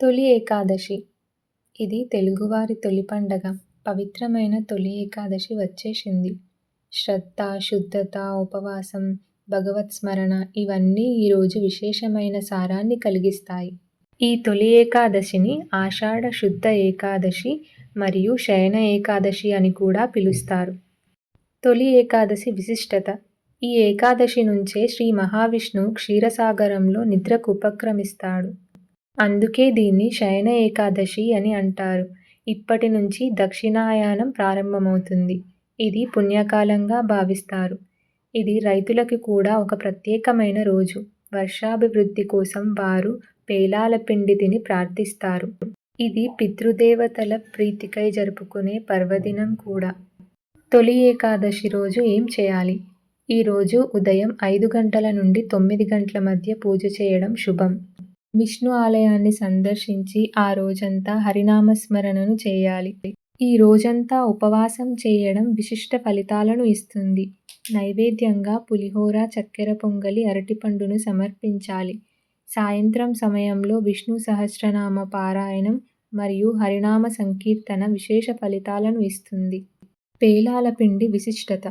తొలి ఏకాదశి. ఇది తెలుగువారి తొలి పండగ. పవిత్రమైన తొలి ఏకాదశి వచ్చేసింది. శ్రద్ధ శుద్ధత ఉపవాసం భగవత్ స్మరణ ఇవన్నీ ఈరోజు విశేషమైన సారాన్ని కలిగిస్తాయి. ఈ తొలి ఏకాదశిని ఆషాఢ శుద్ధ ఏకాదశి మరియు శయన ఏకాదశి అని కూడా పిలుస్తారు. తొలి ఏకాదశి విశిష్టత. ఈ ఏకాదశి నుంచే శ్రీ మహావిష్ణువు క్షీరసాగరంలో నిద్రకు ఉపక్రమిస్తాడు. అందుకే దీన్ని శయన ఏకాదశి అని అంటారు. ఇప్పటి నుంచి దక్షిణాయానం ప్రారంభమవుతుంది. ఇది పుణ్యకాలంగా భావిస్తారు. ఇది రైతులకు కూడా ఒక ప్రత్యేకమైన రోజు. వర్షాభివృద్ధి కోసం వారు పేలాల పిండి తిని ప్రార్థిస్తారు. ఇది పితృదేవతల ప్రీతికై జరుపుకునే పర్వదినం కూడా. తొలి ఏకాదశి రోజు ఏం చేయాలి? ఈరోజు ఉదయం ఐదు గంటల నుండి తొమ్మిది గంటల మధ్య పూజ చేయడం శుభం. విష్ణు ఆలయాన్ని సందర్శించి ఆ రోజంతా హరినామస్మరణను చేయాలి. ఈ రోజంతా ఉపవాసం చేయడం విశిష్ట ఫలితాలను ఇస్తుంది. నైవేద్యంగా పులిహోర చక్కెర పొంగలి అరటిపండును సమర్పించాలి. సాయంత్రం సమయంలో విష్ణు సహస్రనామ పారాయణం మరియు హరినామ సంకీర్తన విశేష ఫలితాలను ఇస్తుంది. పేలాల పిండి విశిష్టత.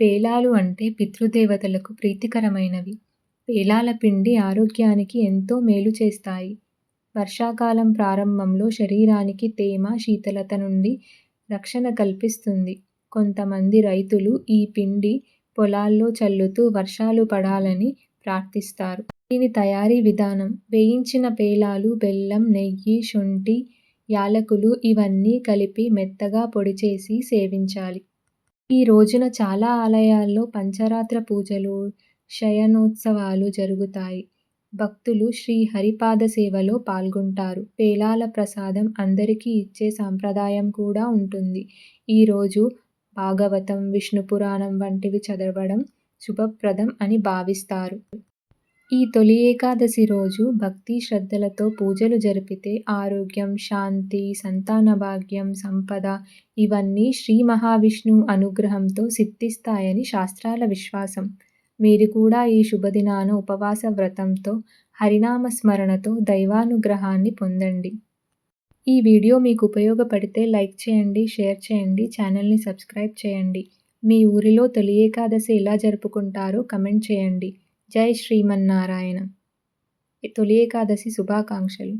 పేలాలు అంటే పితృదేవతలకు ప్రీతికరమైనవి. పేలాల పిండి ఆరోగ్యానికి ఎంతో మేలు చేస్తాయి. వర్షాకాలం ప్రారంభంలో శరీరానికి తేమ శీతలత నుండి రక్షణ కల్పిస్తుంది. కొంతమంది రైతులు ఈ పిండి పొలాల్లో చల్లుతూ వర్షాలు పడాలని ప్రార్థిస్తారు. దీని తయారీ విధానం వేయించిన పేలాలు బెల్లం నెయ్యి శొంఠి యాలకులు ఇవన్నీ కలిపి మెత్తగా పొడి చేసి సేవించాలి. ఈ రోజున చాలా ఆలయాల్లో పంచరాత్ర పూజలు శయనోత్సవాలు జరుగుతాయి. భక్తులు శ్రీ హరిపాద సేవలో పాల్గొంటారు. పేలాల ప్రసాదం అందరికీ ఇచ్చే సాంప్రదాయం కూడా ఉంటుంది. ఈరోజు భాగవతం విష్ణు పురాణం వంటివి చదవడం శుభప్రదం అని భావిస్తారు. ఈ తొలి ఏకాదశి రోజు భక్తి శ్రద్ధలతో పూజలు జరిపితే ఆరోగ్యం శాంతి సంతాన భాగ్యం సంపద ఇవన్నీ శ్రీ మహావిష్ణువు అనుగ్రహంతో సిద్ధిస్తాయని శాస్త్రాల విశ్వాసం. మీరు కూడా ఈ శుభదినాన ఉపవాస వ్రతంతో హరినామ స్మరణతో దైవానుగ్రహాన్ని పొందండి. ఈ వీడియో మీకు ఉపయోగపడితే లైక్ చేయండి షేర్ చేయండి ఛానల్ని సబ్స్క్రైబ్ చేయండి. మీ ఊరిలో తొలి ఏకాదశి ఎలా జరుపుకుంటారో కమెంట్ చేయండి. జై శ్రీమన్నారాయణ. తొలి ఏకాదశి శుభాకాంక్షలు.